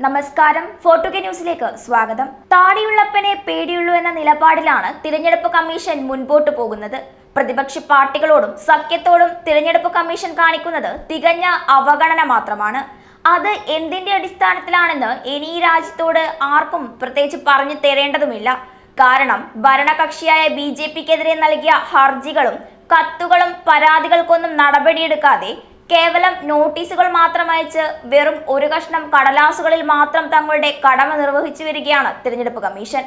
നമസ്കാരം. ഫോർട്ടുഗെ ന്യൂസിലേക്ക് സ്വാഗതം. താടിയുള്ളപ്പനെ പേടിയുള്ളൂ എന്ന നിലപാടിലാണ് തിരഞ്ഞെടുപ്പ് കമ്മീഷൻ മുൻപോട്ട് പോകുന്നത്. പ്രതിപക്ഷ പാർട്ടികളോടും സഖ്യത്തോടും തിരഞ്ഞെടുപ്പ് കമ്മീഷൻ കാണിക്കുന്നത് തികഞ്ഞ അവഗണന മാത്രമാണ്. അത് എന്തിന്റെ അടിസ്ഥാനത്തിലാണെന്ന് ഇനി ഈ രാജ്യത്തോട് ആർക്കും പ്രത്യേകിച്ച് പറഞ്ഞു തരേണ്ടതുമില്ല. കാരണം ഭരണകക്ഷിയായ ബി ജെ പിക്കെതിരെ നൽകിയ ഹർജികളും കത്തുകളും പരാതികൾക്കൊന്നും നടപടിയെടുക്കാതെ കേവലം നോട്ടീസുകൾ മാത്രം അയച്ച് വെറും ഒരു കഷ്ണം കടലാസുകളിൽ മാത്രം തങ്ങളുടെ കടമ നിർവഹിച്ചു വരികയാണ് തിരഞ്ഞെടുപ്പ് കമ്മീഷൻ.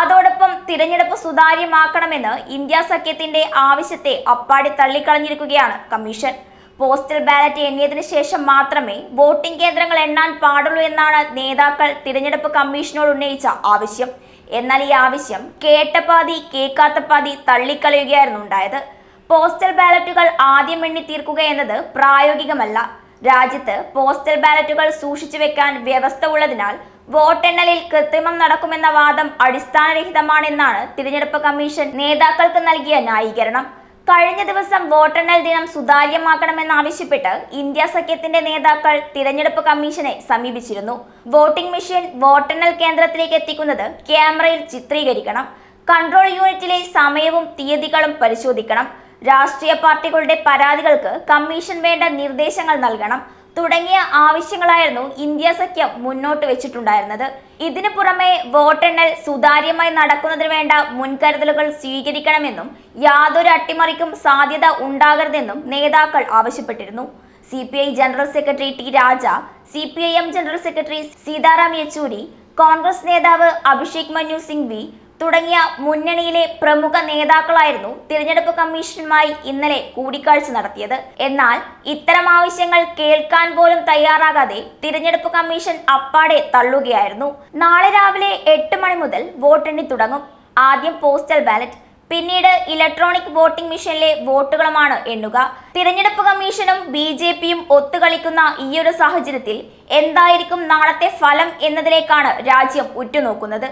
അതോടൊപ്പം തിരഞ്ഞെടുപ്പ് സുതാര്യമാക്കണമെന്ന് ഇന്ത്യ സഖ്യത്തിന്റെ ആവശ്യത്തെ അപ്പാടി തള്ളിക്കളഞ്ഞിരിക്കുകയാണ് കമ്മീഷൻ. പോസ്റ്റൽ ബാലറ്റ് എണ്ണിയതിനു ശേഷം മാത്രമേ വോട്ടിംഗ് കേന്ദ്രങ്ങൾ എണ്ണാൻ പാടുള്ളൂ എന്നാണ് നേതാക്കൾ തിരഞ്ഞെടുപ്പ് കമ്മീഷനോട് ഉന്നയിച്ച ആവശ്യം. എന്നാൽ ഈ ആവശ്യം കേട്ട പാതി കേൾക്കാത്ത പാതി തള്ളിക്കളയുകയായിരുന്നു ഉണ്ടായത്. പോസ്റ്റൽ ബാലറ്റുകൾ ആദ്യം എണ്ണി തീർക്കുക എന്നത് പ്രായോഗികമല്ല. രാജ്യത്ത് പോസ്റ്റൽ ബാലറ്റുകൾ സൂക്ഷിച്ചു വെക്കാൻ വ്യവസ്ഥ ഉള്ളതിനാൽ വോട്ടെണ്ണലിൽ കൃത്രിമം നടക്കുമെന്ന വാദം അടിസ്ഥാനരഹിതമാണെന്നാണ് തിരഞ്ഞെടുപ്പ് കമ്മീഷൻ നേതാക്കൾക്ക് നൽകിയ ന്യായീകരണം. കഴിഞ്ഞ ദിവസം വോട്ടെണ്ണൽ ദിനം സുതാര്യമാക്കണമെന്നാവശ്യപ്പെട്ട് ഇന്ത്യ സഖ്യത്തിന്റെ നേതാക്കൾ തിരഞ്ഞെടുപ്പ് കമ്മീഷനെ സമീപിച്ചിരുന്നു. വോട്ടിംഗ് മെഷീൻ വോട്ടെണ്ണൽ കേന്ദ്രത്തിലേക്ക് എത്തിക്കുന്നത് ക്യാമറയിൽ ചിത്രീകരിക്കണം. കൺട്രോൾ യൂണിറ്റിലെ സമയവും തീയതികളും പരിശോധിക്കണം. രാഷ്ട്രീയ പാർട്ടികളുടെ പരാതികൾക്ക് കമ്മീഷൻ വേണ്ട നിർദ്ദേശങ്ങൾ നൽകണം തുടങ്ങിയ ആവശ്യങ്ങളായിരുന്നു ഇന്ത്യ സഖ്യം മുന്നോട്ട് വെച്ചിട്ടുണ്ടായിരുന്നത്. ഇതിനു പുറമെ വോട്ടെണ്ണൽ സുതാര്യമായി നടക്കുന്നതിന് വേണ്ട മുൻകരുതലുകൾ സ്വീകരിക്കണമെന്നും യാതൊരു അട്ടിമറിക്കും സാധ്യത ഉണ്ടാകരുതെന്നും നേതാക്കൾ ആവശ്യപ്പെട്ടിരുന്നു. C P I general secretary T Raja C P I M general secretary Sitaram Yechury Congress നേതാവ് അഭിഷേക് മനു സിംഗ്വി തുടങ്ങിയ മുന്നണിയിലെ പ്രമുഖ നേതാക്കളായിരുന്നു തിരഞ്ഞെടുപ്പ് കമ്മീഷനുമായി ഇന്നലെ കൂടിക്കാഴ്ച നടത്തിയത്. എന്നാൽ ഇത്തരം ആവശ്യങ്ങൾ കേൾക്കാൻ പോലും തയ്യാറാകാതെ തിരഞ്ഞെടുപ്പ് കമ്മീഷൻ അപ്പാടെ തള്ളുകയായിരുന്നു. നാളെ രാവിലെ എട്ട് മണി മുതൽ വോട്ടെണ്ണി തുടങ്ങും. ആദ്യം പോസ്റ്റൽ ബാലറ്റ് പിന്നീട് ഇലക്ട്രോണിക് വോട്ടിംഗ് മെഷീനിലെ വോട്ടുകളുമാണ് എണ്ണുക. തിരഞ്ഞെടുപ്പ് കമ്മീഷനും ബി ജെ പിയും ഒത്തുകളിക്കുന്ന ഈയൊരു സാഹചര്യത്തിൽ എന്തായിരിക്കും നാളത്തെ ഫലം എന്നതിലേക്കാണ് രാജ്യം ഉറ്റുനോക്കുന്നത്.